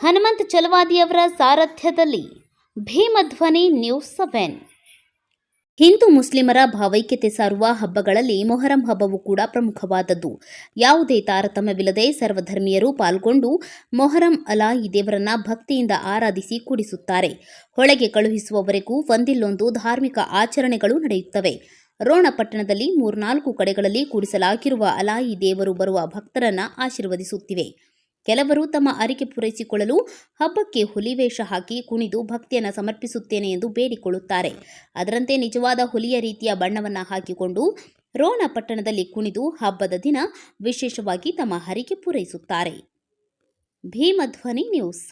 ಹನುಮಂತ್ ಚಲವಾದಿಯವರ ಸಾರಥ್ಯದಲ್ಲಿ Bheemadhwani news seven. Hindu ಮುಸ್ಲಿಮರ ಭಾವೈಕ್ಯತೆ ಸಾರುವ ಹಬ್ಬಗಳಲ್ಲಿ ಮೊಹರಂ ಹಬ್ಬವು ಕೂಡ ಪ್ರಮುಖವಾದದ್ದು. ಯಾವುದೇ ತಾರತಮ್ಯವಿಲ್ಲದೆ ಸರ್ವಧರ್ಮೀಯರು ಪಾಲ್ಗೊಂಡು ಮೊಹರಂ ಅಲಾ ಈ ದೇವರನ್ನ ಭಕ್ತಿಯಿಂದ ಆರಾಧಿಸಿ ಕೂಡಿಸುತ್ತಾರೆ. ಹೊಳೆಗೆ ಕಳುಹಿಸುವವರೆಗೂ ಒಂದಿಲ್ಲೊಂದು ಧಾರ್ಮಿಕ ಆಚರಣೆಗಳು ನಡೆಯುತ್ತವೆ. ರೋಣಪಟ್ಟಣದಲ್ಲಿ ಮೂರ್ನಾಲ್ಕು ಕಡೆಗಳಲ್ಲಿ ಕೂಡಿಸಲಾಗಿರುವ ಅಲಾಯಿ ದೇವರು ಬರುವ ಭಕ್ತರನ್ನ ಆಶೀರ್ವದಿಸುತ್ತಿವೆ. ಕೆಲವರು ತಮ್ಮ ಅರಿಕೆ ಪೂರೈಸಿಕೊಳ್ಳಲು ಹಬ್ಬಕ್ಕೆ ಹುಲಿವೇಷ ಹಾಕಿ ಕುಣಿದು ಭಕ್ತಿಯನ್ನು ಸಮರ್ಪಿಸುತ್ತೇನೆ ಎಂದು ಬೇಡಿಕೊಳ್ಳುತ್ತಾರೆ. ಅದರಂತೆ ನಿಜವಾದ ಹುಲಿಯ ರೀತಿಯ ಬಣ್ಣವನ್ನು ಹಾಕಿಕೊಂಡು ರೋಣ ಪಟ್ಟಣದಲ್ಲಿ ಕುಣಿದು ಹಬ್ಬದ ದಿನ ವಿಶೇಷವಾಗಿ ತಮ್ಮ ಹರಿಕೆ ಪೂರೈಸುತ್ತಾರೆ. ಭೀಮಧ್ವನಿ ನ್ಯೂಸ್